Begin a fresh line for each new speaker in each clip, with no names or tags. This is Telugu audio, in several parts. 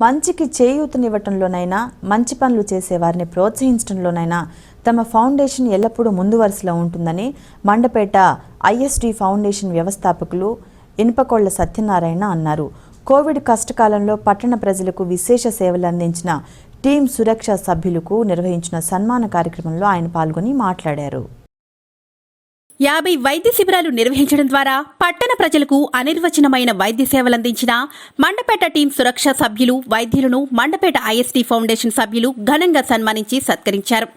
మంచికి చేయూతనివ్వటంలోనైనా మంచి పనులు చేసేవారిని ప్రోత్సహించడంలోనైనా తమ ఫౌండేషన్ ఎల్లప్పుడూ ముందు వరుసలో ఉంటుందని మండపేట ఐఎస్డి ఫౌండేషన్ వ్యవస్థాపకులు ఇనుపకొళ్ళ సత్యనారాయణ అన్నారు. కోవిడ్ కష్టకాలంలో పట్టణ ప్రజలకు విశేష సేవలు అందించిన టీం సురక్ష సభ్యులకు నిర్వహించిన సన్మాన కార్యక్రమంలో ఆయన పాల్గొని మాట్లాడారు.
యాభై వైద్య శిబిరాలు నిర్వహించడం ద్వారా పట్టణ ప్రజలకు అనిర్వచనమైన వైద్య సేవలందించిన మండపేట టీం సురక్ష సభ్యులు వైద్యులను మండపేట ఐఎస్టీ ఫౌండేషన్ సభ్యులు ఘనంగా సన్మానించి సత్కరించారు.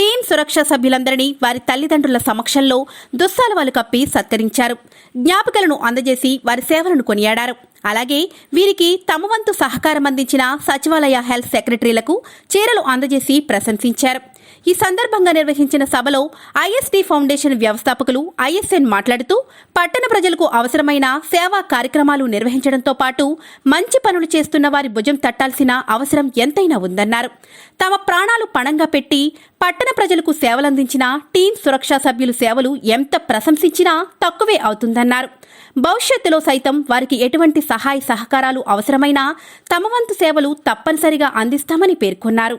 టీం సురక్ష సభ్యులందరినీ వారి తల్లిదండ్రుల సమక్షంలో దుస్సాలవాలు కప్పి సత్కరించారు. జ్ఞాపికలను అందజేసి వారి సేవలను కొనియాడారు. అలాగే వీరికి తమ వంతు సహకారం అందించిన సచివాలయ హెల్త్ సెక్రటరీలకు చీరలు అందజేసి ప్రశంసించారు. ఈ సందర్భంగా నిర్వహించిన సభలో ఐఎస్టీ ఫౌండేషన్ వ్యవస్థాపకులు ఐఎస్ఎన్ మాట్లాడుతూ పట్టణ ప్రజలకు అవసరమైన సేవా కార్యక్రమాలు నిర్వహించడంతో పాటు మంచి పనులు చేస్తున్న వారి భుజం తట్టాల్సిన అవసరం ఎంతైనా ఉందన్నారు. తమ ప్రాణాలు పణంగా పెట్టి పట్టణ ప్రజలకు సేవలందించిన టీం సురక్షా సభ్యులు సేవలు ఎంత ప్రశంసించినా తక్కువే అవుతుందన్నారు. భవిష్యత్తులో సైతం వారికి ఎటువంటి సహాయ సహకారాలు అవసరమైనా తమ వంతు సేవలు తప్పనిసరిగా అందిస్తామని పేర్కొన్నారు.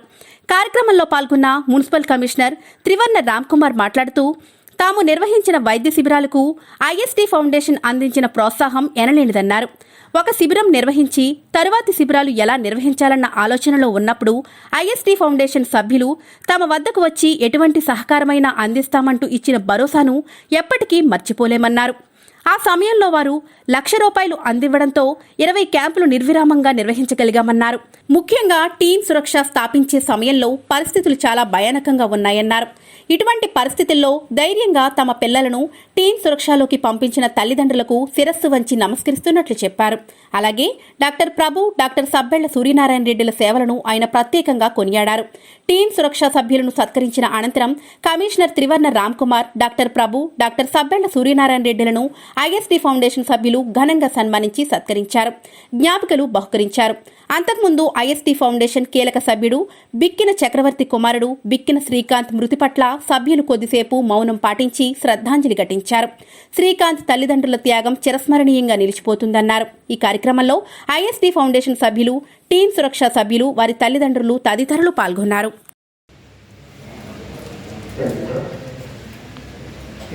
కార్యక్రమంలో పాల్గొన్న మున్సిపల్ కమిషనర్ త్రివర్ణ రామ్కుమార్ మాట్లాడుతూ తాము నిర్వహించిన వైద్య శిబిరాలకు ఐఎస్టీ ఫౌండేషన్ అందించిన ప్రోత్సాహం ఎనలేనిదన్నారు. ఒక శిబిరం నిర్వహించి తరువాతి శిబిరాలు ఎలా నిర్వహించాలన్న ఆలోచనలో ఉన్నప్పుడు ఐఎస్టీ ఫౌండేషన్ సభ్యులు తమ వద్దకు వచ్చి ఎటువంటి సహకారమైనా అందిస్తామంటూ ఇచ్చిన భరోసాను ఎప్పటికీ మర్చిపోలేమన్నారు. ఆ సమయంలో వారు లక్ష రూపాయలు అందివ్వడంతో ఇరవై క్యాంపులు నిర్విరామంగా నిర్వహించగలిగామన్నారు. ముఖ్యంగా టీం సురక్ష స్థాపించే సమయంలో పరిస్థితులు చాలా భయానకంగా ఉన్నాయన్నారు. ఇటువంటి పరిస్థితుల్లో ధైర్యంగా తమ పిల్లలను టీం సురక్షలోకి పంపించిన తల్లిదండ్రులకు శిరస్సు వంచి నమస్కరిస్తున్నట్లు చెప్పారు. అలాగే డాక్టర్ ప్రభు డాక్టర్ సబ్బెళ్ళ సూర్యనారాయణ రెడ్డిల సేవలను ఆయన ప్రత్యేకంగా కొనియాడారు. టీం సురక్ష సభ్యులను సత్కరించిన అనంతరం కమిషనర్ త్రివర్ణ రామ్ కుమార్ డాక్టర్ ప్రభు డాక్టర్ సబ్బెళ్ళ సూర్యనారాయణ రెడ్డిలను ఐఎస్డి ఫౌండేషన్ సభ్యులు ఘనంగా సన్మానించి సత్కరించారు. జ్ఞాపికలు బహుకరించారు. అంతకుముందు ఐఎస్టీ ఫౌండేషన్ కీలక సభ్యుడు బిక్కిన చక్రవర్తి కుమారుడు బిక్కిన శ్రీకాంత్ మృతి పట్ల సభ్యులు కొద్దిసేపు మౌనం పాటించి శ్రద్ధాంజలి ఘటించారు. శ్రీకాంత్ తల్లిదండ్రుల త్యాగం చిరస్మరణీయంగా నిలిచిపోతుందన్నారు. ఈ కార్యక్రమంలో ఐఎస్డీ ఫౌండేషన్ సభ్యులు టీం సురక్ష సభ్యులు వారి తల్లిదండ్రులు తదితరులు పాల్గొన్నారు.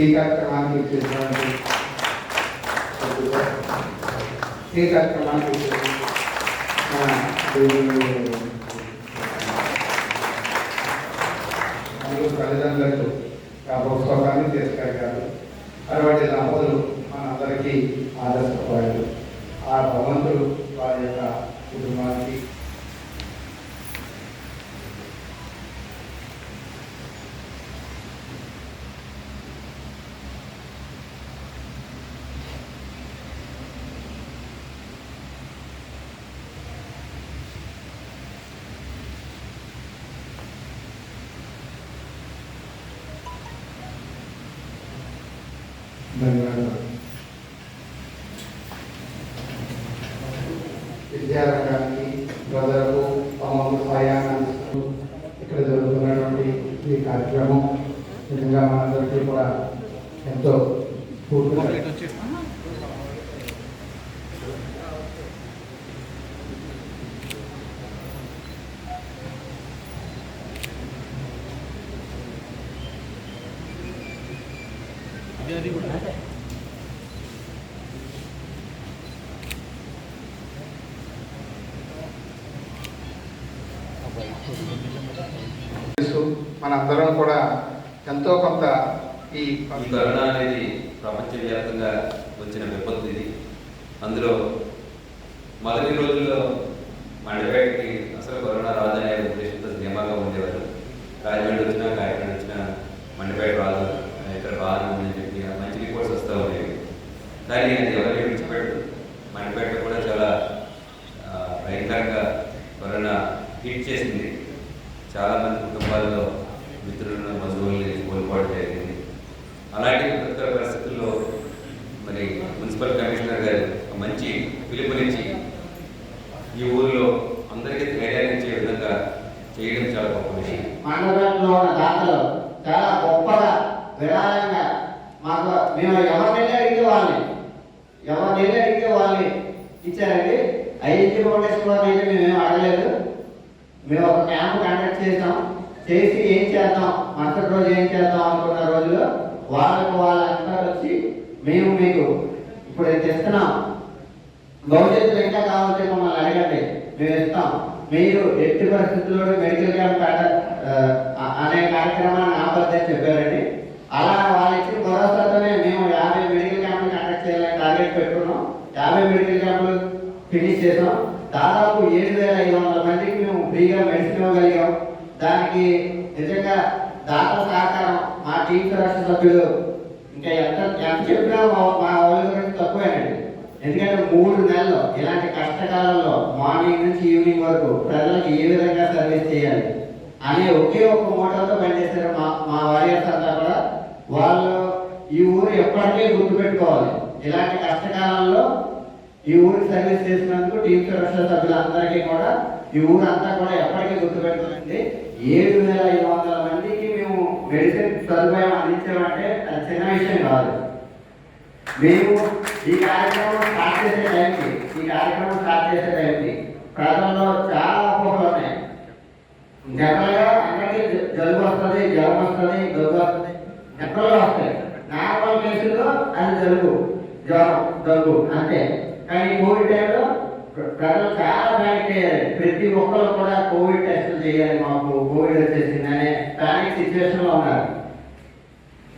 ఈ కార్యక్రమానికి ఈ కార్యక్రమానికి తల్లిదండ్రులకు ఆ పుస్తకాన్ని తీసుకెళ్ళారు. అటువంటి దంపతులు మనందరికీ ఆదర్శపడారు ఆ భగవంతుడు వారి యొక్క కుటుంబానికి విద్యారంగానికి ప్రజలకు అమలు సాయాన్ని అందిస్తూ ఇక్కడ జరుగుతున్నటువంటి ఈ కార్యక్రమం నిజంగా మనందరికీ కూడా ఎంతో పూర్తిగా మనందరం కూడా ఎంతో కొంత ఈ
కరోనా అనేది ప్రపంచవ్యాప్తంగా వచ్చిన విపత్తు ఇది. అందులో మొదటి రోజుల్లో మండపేటకి అసలు కరోనా రాదనే ఉద్దేశంతో ధీమాగా ఉండేవారు. రాజమండ్రి వచ్చినా కాకినాడ వచ్చినా మండిపేట రాదు ఇక్కడ బాగా ఉందని చెప్పి మంచి రిపోర్ట్స్ వస్తూ ఉండేవి. కానీ అది ఎవరు విడిచిపెట్టు మండపేట కూడా చాలా ఆ, భయంకరంగా కరోనా హిట్ చేసింది చాలా మంది కుటుంబాల్లో మిత్రులను బంధువుల్ని కోల్పోవడం జరిగింది అలాంటి విపత్కర పరిస్థితుల్లో మరి మున్సిపల్ కమిషనర్ గారు ఒక మంచి పిలుపునిచ్చి ఈ ఊరిలో అందరికీ ధైర్యాన్ని ఇచ్చే విధంగా చేయడం చాలా గొప్ప విషయం.
మండలంలో ఉన్న దాతలు చాలా గొప్పగా విధానంగా మాకు మేము ఎవరిని అడిగితే వాళ్ళని ఎవరిని అడిగితే వాళ్ళని ఇచ్చారండి. ఐఎస్టీ ఫౌండేషన్ అయితే మేమేం అడగలేదు. మేము ఒక క్యాంప్ కండక్ట్ చేసాం చేసి ఏం చేద్దాం? మరుసటి రోజు ఏం చేద్దాం అనుకున్న రోజులో వాళ్ళకు వాళ్ళంతా వచ్చి మేము మీకు ఇప్పుడు ఇది ఇస్తున్నాం భవిష్యత్తులో ఇంకా కావాలంటే మమ్మల్ని అడగండి. మేము ఇస్తాం. మీరు ఎట్టి పరిస్థితుల్లో మెడికల్ క్యాంప్ అనే కార్యక్రమాన్ని ఆపద్దని చెప్పారండి. అలా వాళ్ళు ఇచ్చిన భరోసాతోనే మేము యాభై మెడికల్ క్యాంపులు కండక్ట్ చేయాలని టార్గెట్ పెట్టుకున్నాం. యాభై మెడికల్ క్యాంపులు ఫినిష్ చేసాం. దాదాపు ఏడు వేల ఐదు వందల మందికి మేము ఫ్రీగా మెడిసిన్ ఇవ్వగలిగాం. దానికి నిజంగా దాదాపు సహకారం మా టీం సురక్ష సభ్యులు ఇంకా ఎంత ఎంత చెప్పినా మా మా వాళ్ళ గురించి తక్కువేనండి ఎందుకంటే మూడు నెలలు ఇలాంటి కష్టకాలంలో మార్నింగ్ నుంచి ఈవినింగ్ వరకు ప్రజలకు ఏ విధంగా సర్వీస్ చేయాలి అనే ఒకే ఒక మోటార్తో పనిచేశారు మా మా వారియర్స్ అంతా కూడా వాళ్ళు ఈ ఊరు ఎప్పటికీ గుర్తుపెట్టుకోవాలి. ఇలాంటి కష్టకాలంలో ఈ ఊరికి సర్వీస్ చేసినందుకు టీం సురక్ష సభ్యులందరికీ కూడా ఈ ఊరు అంతా కూడా ఎప్పటికీ గుర్తుపెట్టుకుంటుంది ఏడు వేల ఐదు వందల మందికి మేము మెడిసిన్ సదుపాయం అందించామంటే అది చిన్న విషయం కాదు. మేము ఈ కార్యక్రమం స్టార్ట్ చేసే టైంకి ఈ కార్యక్రమం స్టార్ట్ చేసే టైంకి ప్రజల్లో చాలా అపోహలు ఉన్నాయి. జనరల్గా అందరికీ జలుబు వస్తుంది జ్వరం వస్తుంది దగ్గు వస్తుంది జనరల్గా వస్తాయి. నార్మల్ కేసుల్లో అది జలుబు జ్వరం దగ్గు అంతే. కానీ కోవిడ్ టైంలో ప్రజలు చాలా ప్యానిక్ అయ్యారు. ప్రతి ఒక్కరు కూడా కోవిడ్ టెస్టులు చేయాలి మాకు కోవిడ్ వచ్చేసింది అనే ప్యానిక్ సిచ్యువేషన్లో ఉన్నారు.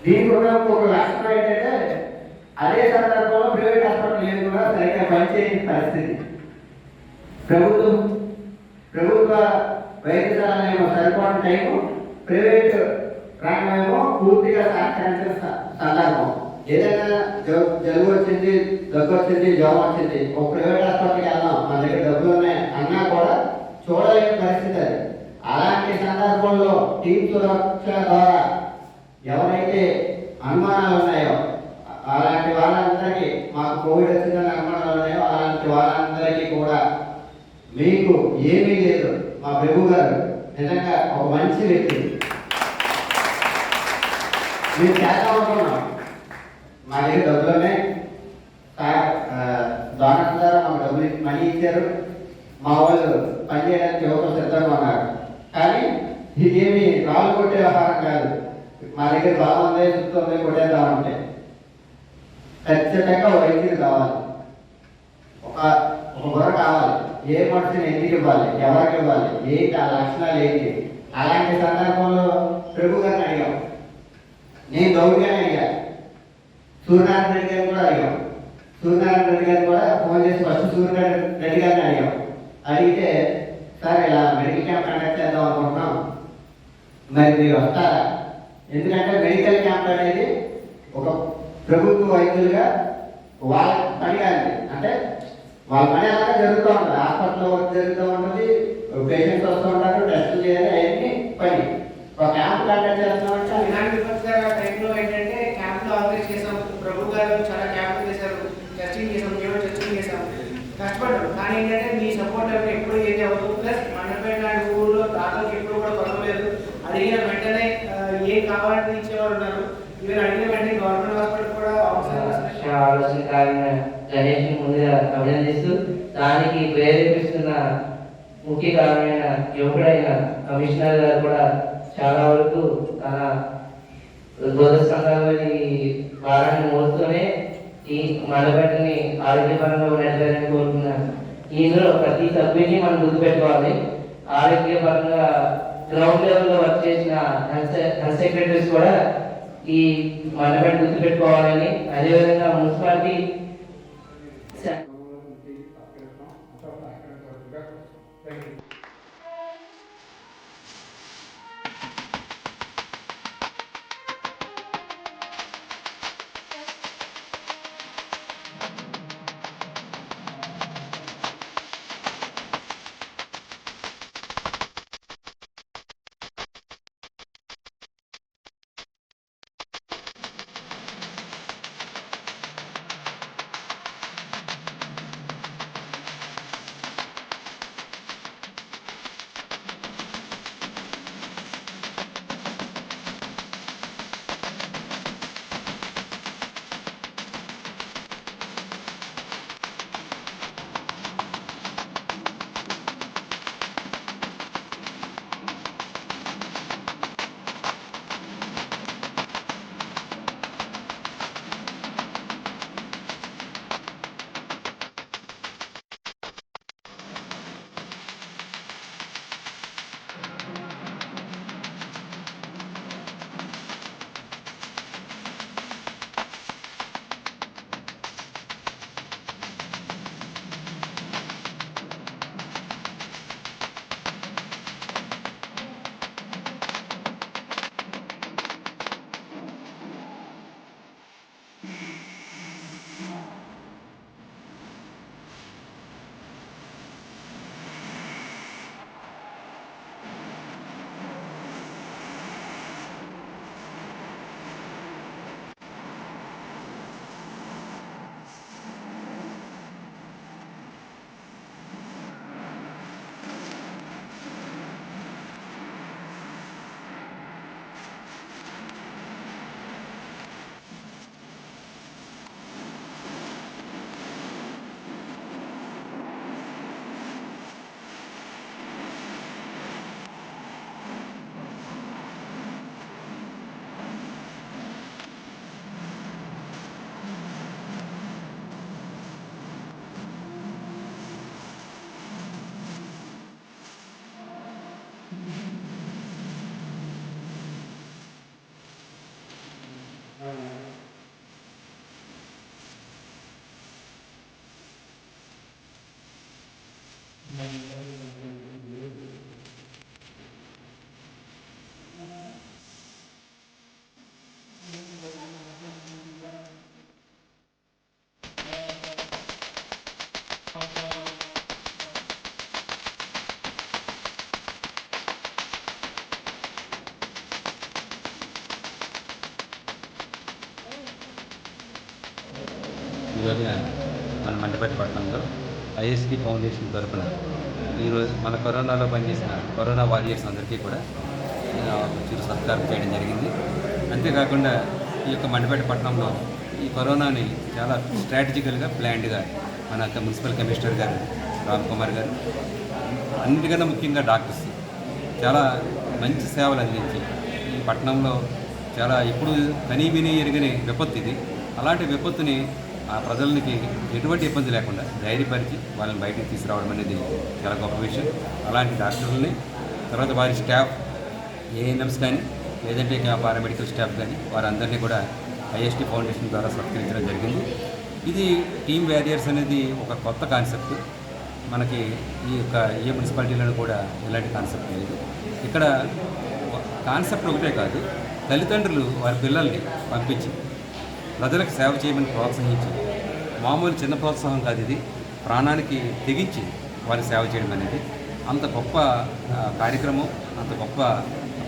దీనికి ఉన్న ఒక లక్షణం ఏంటంటే అదే సందర్భంలో ప్రైవేట్ హాస్పిటల్ ఏది కూడా సరిగ్గా పనిచేయని పరిస్థితి. ప్రభుత్వం ప్రభుత్వ వైద్యశాలేమో సరిపోయిన టైము ప్రైవేట్ రంగమేమో పూర్తిగా సహకరించిన సందర్భం. ఏదైనా జ- జలుబు వచ్చింది దగ్గు వచ్చింది జ్వరం వచ్చింది ఒక ప్రైవేట్ హాస్పిటల్కి వెళ్దాం మన దగ్గర డబ్బులు ఉన్నాయి అన్నా కూడా చూడలేని పరిస్థితి అది. అలాంటి సందర్భంలో టీం సురక్ష ద్వారా ఎవరైతే అనుమానాలు ఉన్నాయో అలాంటి వాళ్ళందరికీ మాకు కోవిడ్ వచ్చిందని అనుమానాలు అలాంటి వాళ్ళందరికీ కూడా మీకు ఏమీ లేదు. మా ప్రభు గారు నిజంగా ఒక మంచి వ్యక్తి. మేము చేద్దాం అనుకున్నాం మా దగ్గర డబ్బులు దానం ద్వారా మాకు డబ్బులు మనీ ఇచ్చారు. మా వాళ్ళు పని చేయడానికి యువకులు సిద్ధంగా ఉన్నారు. కానీ ఇదేమి రాళ్ళు కొట్టే వ్యవహారం కాదు. మా దగ్గర బాగుంది ఉంది ఉంది కొట్టేద్దామంటే ఖచ్చితంగా వైద్యులు కావాలి ఒక ఒక బుర్ర కావాలి. ఏ మనిషిని ఎందుకు ఇవ్వాలి? ఎవరికి ఇవ్వాలి? ఏంటి? ఆ లక్షణాలు ఏంటి? అలాంటి సందర్భంలో ప్రభు గారిని అడిగాం. నేను గౌడిగానే అడిగా. సూర్యనారాయణ రెడ్డి గారిని కూడా అడిగాం. సూర్యనారాయణ రెడ్డి గారిని కూడా ఫోన్ చేసి ఫస్ట్ సూర్యనారాయణ రెడ్డి గారిని అడిగాం. అడిగితే సార్ ఇలా మెడికల్ క్యాంప్ కండక్ట్ చేద్దాం అనుకుంటున్నాం. మరి మీరు వస్తారా? ఎందుకంటే మెడికల్ క్యాంప్ అనేది ఒక ప్రభుత్వ వైద్యులుగా వాళ్ళ పని అంటే వాళ్ళ పని అలాగే జరుగుతూ ఉంటుంది. హాస్పిటల్లో వర్క్ జరుగుతూ ఉంటుంది పేషెంట్స్ వస్తూ ఉంటారు టెస్టులు చేయాలి అవన్నీ పని ఒక క్యాంప్ కండక్ట్ చేస్తున్నామంటే అది
ఇలాంటి విపత్కర టైంలో ఏంటంటే క్యాంపులు ఆర్గనైజ్ చేసాం ప్రభు గారు చాలా క్యాంపులు చేశారు టెస్టింగ్ చేసాం మేము టెస్టింగ్ చేసాం కష్టపడ్డాం కానీ ఏంటంటే మీ సపోర్ట్ అంటే ఎప్పుడు ఏది అవ్వదు ప్లస్ మండపేట లాంటి ఊళ్ళో దాతలకు ఎప్పుడు కూడా కొనలేదు అడిగిన వెంటనే ఆ, ఏం కావాలని ఇచ్చేవారు ఉన్నారు ఈవెన్ అడిగిన వెంటనే గవర్నమెంట్ హాస్పిటల్ కూడా అవసరం
ఆలోచనకారణ గణేష్ ముందుగా అభినందిస్తూ దానికి ప్రేరేపిస్తున్న ముఖ్య కారణమైన యువకుడైన కమిషనర్ గారు కూడా చాలా వరకు తన గోద సంఘాలని భారాన్ని మోస్తూనే ఈ మండపేటని ఆరోగ్యపరంగా నెరవేరని కోరుతున్నాను ఇందులో ప్రతి సభ్యుని మనం గుర్తుపెట్టుకోవాలి. ఆరోగ్యపరంగా గ్రౌండ్ లెవెల్లో వర్క్ చేసిన హెల్త్ హెల్త్ సెక్రటరీస్ కూడా ఈ మండపేట గుర్తుపెట్టుకోవాలని అదేవిధంగా municipality Iya,
iya. Jadi,
kan mandi pada pertengkar. ISP foundation తరఫున ఈరోజు మన కరోనాలో పనిచేసిన కరోనా వారియర్స్ అందరికీ కూడా చిరు సత్కారం చేయడం జరిగింది. అంతేకాకుండా ఈ యొక్క మండపేట పట్టణంలో ఈ కరోనాని చాలా స్ట్రాటజికల్గా ప్లాన్డ్గా మన మున్సిపల్ కమిషనర్ గారు రామ్ కుమార్ గారు అన్నిటికన్నా ముఖ్యంగా డాక్టర్స్ చాలా మంచి సేవలు అందించి ఈ పట్టణంలో చాలా ఇప్పుడు కనీ విని ఎరిగిన విపత్తు ఇది. అలాంటి విపత్తుని ఆ ప్రజలకి ఎటువంటి ఇబ్బంది లేకుండా ధైర్యపరిచి వాళ్ళని బయటికి తీసుకురావడం అనేది చాలా గొప్ప విషయం. అలాంటి డాక్టర్లని తర్వాత వారి స్టాఫ్ ఏఎన్ఎంస్ కానీ లేదంటే పారామెడికల్ స్టాఫ్ కానీ వారందరినీ కూడా ఐఎస్టీ ఫౌండేషన్ ద్వారా సత్కరించడం జరిగింది. ఇది టీమ్ వ్యారియర్స్ అనేది ఒక కొత్త కాన్సెప్ట్. మనకి ఈ యొక్క ఏ మున్సిపాలిటీలను కూడా ఇలాంటి కాన్సెప్ట్ లేదు. ఇక్కడ కాన్సెప్ట్ ఒకటే కాదు తల్లిదండ్రులు వారి పిల్లల్ని పంపించి ప్రజలకు సేవ చేయమని ప్రోత్సహించి మామూలు చిన్న ప్రోత్సాహం కాదు ఇది. ప్రాణానికి తెగించి వారి సేవ చేయడం అనేది అంత గొప్ప కార్యక్రమం అంత గొప్ప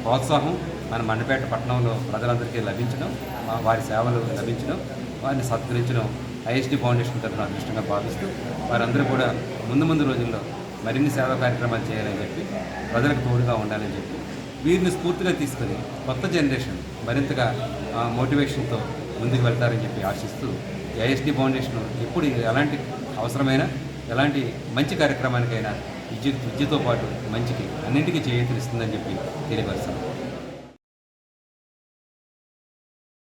ప్రోత్సాహం మన మండపేట పట్టణంలో ప్రజలందరికీ లభించడం వారి సేవలు లభించడం వారిని సత్కరించడం ఐఎస్డి ఫౌండేషన్ తరఫున అదృష్టంగా భావిస్తూ వారందరూ కూడా ముందు ముందు రోజుల్లో మరిన్ని సేవా కార్యక్రమాలు చేయాలని చెప్పి ప్రజలకు తోడుగా ఉండాలని చెప్పి వీరిని స్ఫూర్తిగా తీసుకొని కొత్త జనరేషన్ మరింతగా మోటివేషన్తో ముందుకు వెళ్తారని చెప్పి ఆశిస్తూ ఐఎస్డి ఫౌండేషన్ ఎప్పుడు ఎలాంటి అవసరమైన ఎలాంటి మంచి కార్యక్రమానికైనా విద్యుత్ విద్యతో పాటు మంచికి అన్నింటికీ చేయూతనిస్తుందని చెప్పి తెలియపరుస్తాను